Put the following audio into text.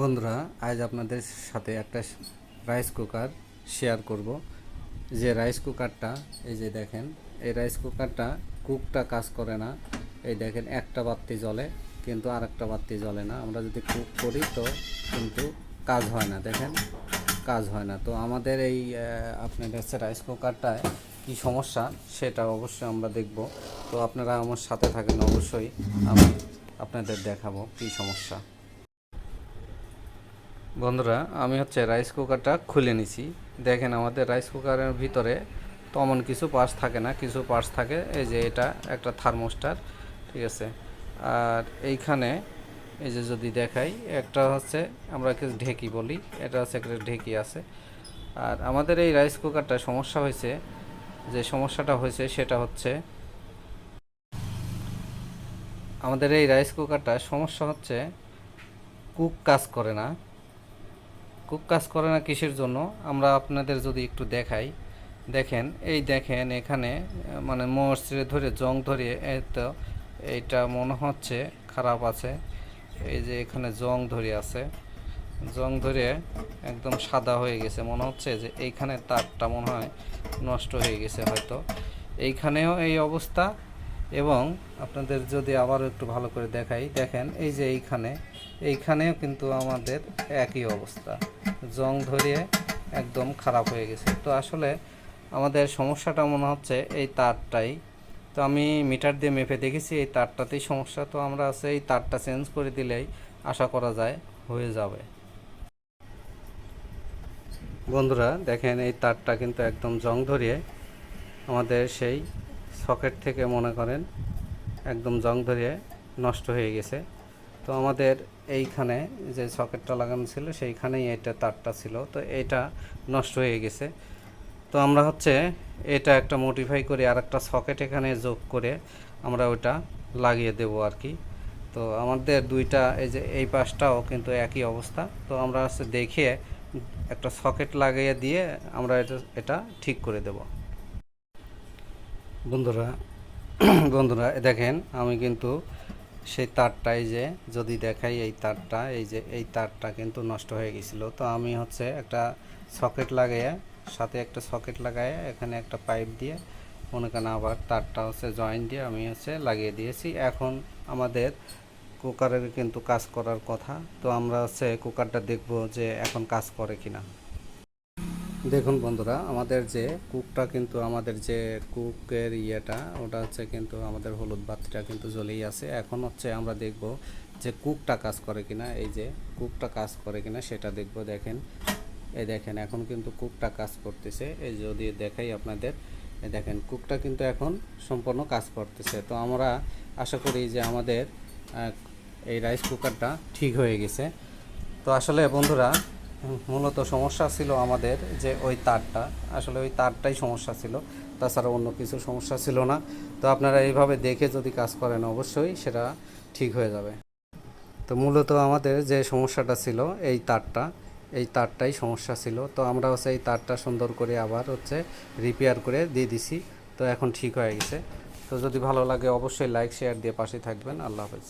বন্ধুরা, আজ আপনাদের সাথে একটা রাইস কুকার শেয়ার করব। যে রাইস কুকারটা এই যে দেখেন, এই রাইস কুকারটা কুকটা কাজ করে না। এই দেখেন, একটা বাতি জ্বলে, কিন্তু আর একটা বাতি জ্বলে না। আমরা যদি কুক করি তো কিন্তু কাজ হয় না, দেখেন, কাজ হয় না। তো আমাদের এই আপনার হচ্ছে রাইস কুকারটায় কী সমস্যা, সেটা অবশ্যই আমরা দেখব। তো আপনারা আমার সাথে থাকেন, অবশ্যই আমি আপনাদের দেখাবো কী সমস্যা। বন্ধুরা, আমি হচ্ছে রাইস কুকারটা খুলে নিছি। দেখেন আমাদের রাইস কুকারের ভিতরে তেমন কিছু পার্স থাকে না, কিছু পার্স থাকে। এই যে এটা একটা থার্মোস্টার ঠিক আছে? আর এইখানে এই যে যদি দেখাই, একটা হচ্ছে আমরা ঢেকি বলি, এটা হচ্ছে একটা ঢেকি আছে। আর আমাদের এই রাইস কুকারটা সমস্যা হয়েছে, যে সমস্যাটা হয়েছে সেটা হচ্ছে আমাদের এই রাইস কুকারটা সমস্যা হচ্ছে কুক কাজ করে না। কুক কাজ করে না কিসের জন্য? আমরা আপনাদের যদি একটু দেখাই। দেখেন, এই দেখেন এখানে মানে মরচে ধরে, জং ধরে তো এইটা মনে হচ্ছে খারাপ আছে। এই যে এখানে জং ধরে আছে। জং ধরে একদম সাদা হয়ে গেছে। মনে হচ্ছে যে এইখানে তারটা মনে হয় নষ্ট হয়ে গেছে হয়তো। এইখানেও এই অবস্থা। এবং আপনাদের যদি আবারও একটু ভালো করে দেখাই। দেখেন, এই যে এইখানে এইখানেও কিন্তু আমাদের একই অবস্থা। জং ধরিয়ে একদম খারাপ হয়ে গেছে। তো আসলে আমাদের সমস্যাটা মনে হচ্ছে এই তারটাই। তো আমি মিটার দিয়ে মেপে দেখেছি এই তারটাতেই সমস্যা। তো আমরা আছে এই তারটা চেঞ্জ করে দিলেই আশা করা যায় হয়ে যাবে। বন্ধুরা, দেখেন এই তারটা কিন্তু একদম জং ধরিয়ে আমাদের সেই সকেট থেকে মনে করেন একদম জং ধরিয়ে নষ্ট হয়ে গেছে। তো আমাদের এইখানে যে সকেটটা লাগানো ছিল, সেইখানেই এটা তারটা ছিল। তো এটা নষ্ট হয়ে গেছে। তো আমরা হচ্ছে এটা একটা মডিফাই করে আর একটা সকেট এখানে যোগ করে আমরা ওটা লাগিয়ে দেব আর কি। তো আমাদের দুইটা এই যে এই পাশটাও কিন্তু একই অবস্থা। তো আমরা হচ্ছে দেখে একটা সকেট লাগিয়ে দিয়ে আমরা এটা এটা ঠিক করে দেব। বন্ধুরা বন্ধুরা, দেখেন আমি কিন্তু সেই তারটা এই যে, যদি দেখাই এই তারটা, এই যে, এই তারটা কিন্তু নষ্ট হয়ে গেছিল। তো আমি হচ্ছে একটা সকেট লাগাইয়া, সাথে একটা সকেট লাগায় এখানে একটা পাইপ দিয়ে, মনে করেন আবার তারটা হচ্ছে জয়েন দিয়ে আমি হচ্ছে লাগিয়ে দিয়েছি। এখন আমাদের কুকারের কিন্তু কাজ করার কথা। তো আমরা হচ্ছে কুকারটা দেখব যে এখন কাজ করে কিনা। দেখুন বন্ধুরা, আমাদের যে কুকটা কিন্তু আমাদের যে কুকের ইয়েটা, ওটা হচ্ছে কিন্তু আমাদের হলুদ বাতিটা কিন্তু জ্বলেই আছে। এখন হচ্ছে আমরা দেখব যে কুকটা কাজ করে কিনা, এই যে কুকটা কাজ করে কিনা সেটা দেখব, দেখেন। এই দেখেন, এখন কিন্তু কুকটা কাজ করতেছে। এই যদি দেখাই আপনাদের, এই দেখেন কুকটা কিন্তু এখন সম্পূর্ণ কাজ করতেছে। তো আমরা আশা করি যে আমাদের এই রাইস কুকারটা ঠিক হয়ে গেছে। তো আসলে বন্ধুরা মূলত সমস্যা ছিল আমাদের যে ওই তারটা, আসলে ওই তারটাই সমস্যা ছিল। তাছাড়া অন্য কিছু সমস্যা ছিল না। তো আপনারা এইভাবে দেখে যদি কাজ করেন, অবশ্যই সেটা ঠিক হয়ে যাবে। তো মূলত আমাদের যে সমস্যাটা ছিল এই তারটা, এই তারটাই সমস্যা ছিল। তো আমরা হচ্ছে এই তারটা সুন্দর করে আবার হচ্ছে রিপেয়ার করে দিয়ে দিছি। তো এখন ঠিক হয়ে গেছে। তো যদি ভালো লাগে, অবশ্যই লাইক শেয়ার দিয়ে পাশে থাকবেন। আল্লাহ হাফেজ।